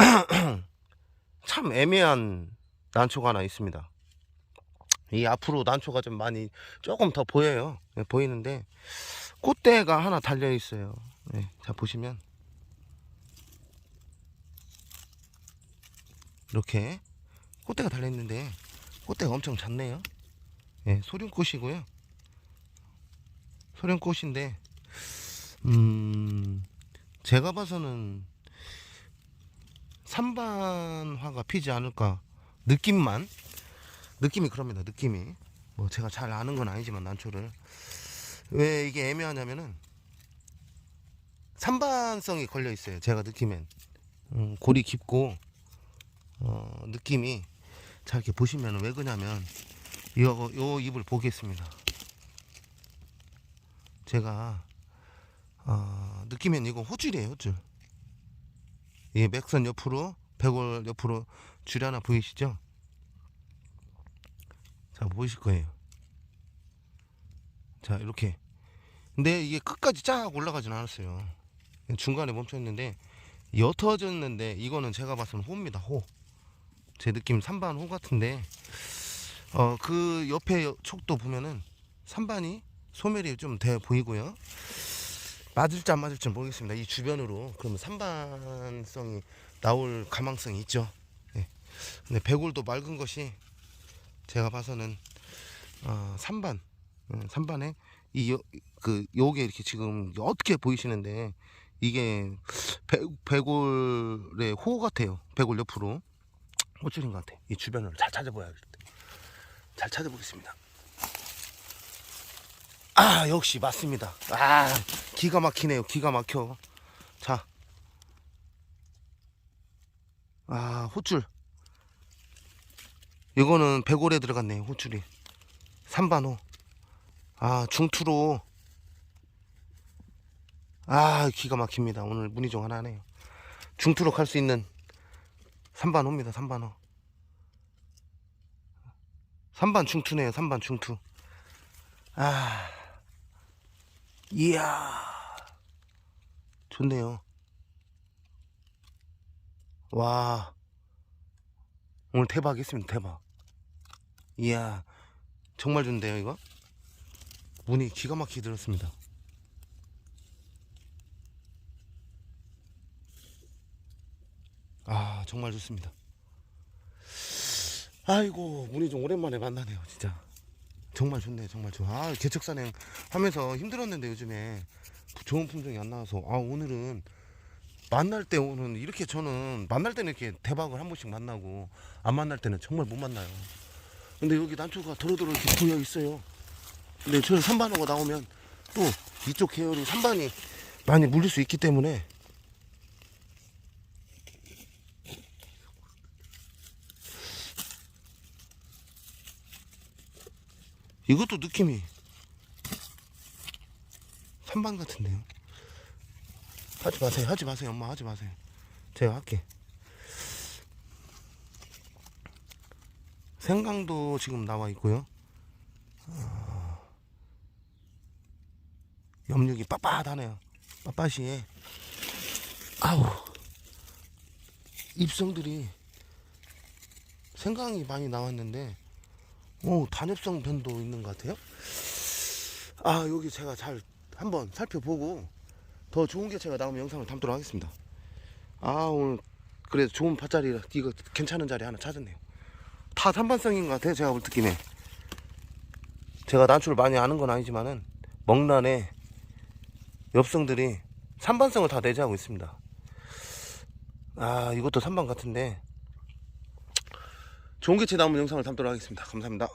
참 애매한 난초가 하나 있습니다. 이 앞으로 난초가 좀 많이 조금 더 보여요. 네, 보이는데 꽃대가 하나 달려 있어요. 네, 자 보시면 이렇게 꽃대가 달려 있는데 꽃대가 엄청 작네요. 네, 소륜꽃이고요. 소륜꽃인데 음 제가 봐서는 산반화가 피지 않을까? 느낌만? 느낌이 그럽니다 느낌이. 뭐 제가 잘 아는 건 아니지만 난초를. 왜 이게 애매하냐면은 산반성이 걸려 있어요 제가 느낌엔 음, 골이 깊고 어, 느낌이 자 이렇게 보시면 왜 그러냐면 요, 요 잎을 보겠습니다. 제가 어, 느낌엔 이거 호줄이에요 호줄 이 맥선 옆으로 백월 옆으로 줄 하나 보이시죠? 자 보이실 거예요. 자 이렇게. 근데 이게 끝까지 쫙 올라가진 않았어요. 중간에 멈춰 있는데 옅어졌는데 이거는 제가 봤을 때는 호입니다. 호. 제 느낌 3반 호 같은데 어 그 옆에 촉도 보면은 3반이 소멸이 좀 돼 보이고요. 맞을지 안 맞을지 모르겠습니다. 이 주변으로 그러면 산반성이 나올 가망성이 있죠. 네. 근데 배골도 맑은 것이 제가 봐서는 어, 3반, 음, 3반에 이그 요게 이렇게 지금 어떻게 보이시는데 이게 배, 배골의 호 같아요. 배골 옆으로 호줄인 것 같아. 이 주변을 잘 찾아봐야겠다. 잘 찾아보겠습니다. 아 역시 맞습니다. 아 기가 막히네요. 기가 막혀. 자, 아 호줄. 이거는 배골에 들어갔네요. 호줄이. 3반호. 아 중투로. 아 기가 막힙니다. 오늘 문의종 하나 하네요. 중투로 갈 수 있는 3반호입니다. 3반호. 3반 중투네요. 3반 중투. 아. 이야. 좋네요. 와. 오늘 대박 했습니다. 대박. 이야. 정말 좋은데요 이거? 문이 기가 막히게 들었습니다. 아 정말 좋습니다. 아이고 문이 좀 오랜만에 만나네요 진짜 정말 좋네 정말 좋아. 아 개척산행 하면서 힘들었는데 요즘에 좋은 품종이 안 나와서. 아 오늘은 만날 때 오는 이렇게 저는 만날 때는 이렇게 대박을 한 번씩 만나고 안 만날 때는 정말 못 만나요. 근데 여기 난초가 도로도로 이렇게 보여 있어요. 근데 저는 산반호가 나오면 또 이쪽 계열이 산반이 많이 물릴 수 있기 때문에 이것도 느낌이 3반 같은데요? 하지 마세요 하지 마세요 엄마 하지 마세요. 제가 할게. 생강도 지금 나와 있고요. 어, 염육이 빳빳하네요. 빳빳이에. 아우 입성들이 생강이 많이 나왔는데 오, 단엽성 변도 있는 것 같아요. 아, 여기 제가 잘 한번 살펴보고 더 좋은 게 제가 나오면 영상을 담도록 하겠습니다. 아, 오늘 그래도 좋은 밭자리, 이거 괜찮은 자리 하나 찾았네요. 다 산반성인 것 같아요, 제가 볼 느낌에. 제가 난초를 많이 아는 건 아니지만은 먹란에 엽성들이 산반성을 다 내재하고 있습니다. 아, 이것도 산반 같은데 좋은 개체 나오면 영상을 담도록 하겠습니다. 감사합니다.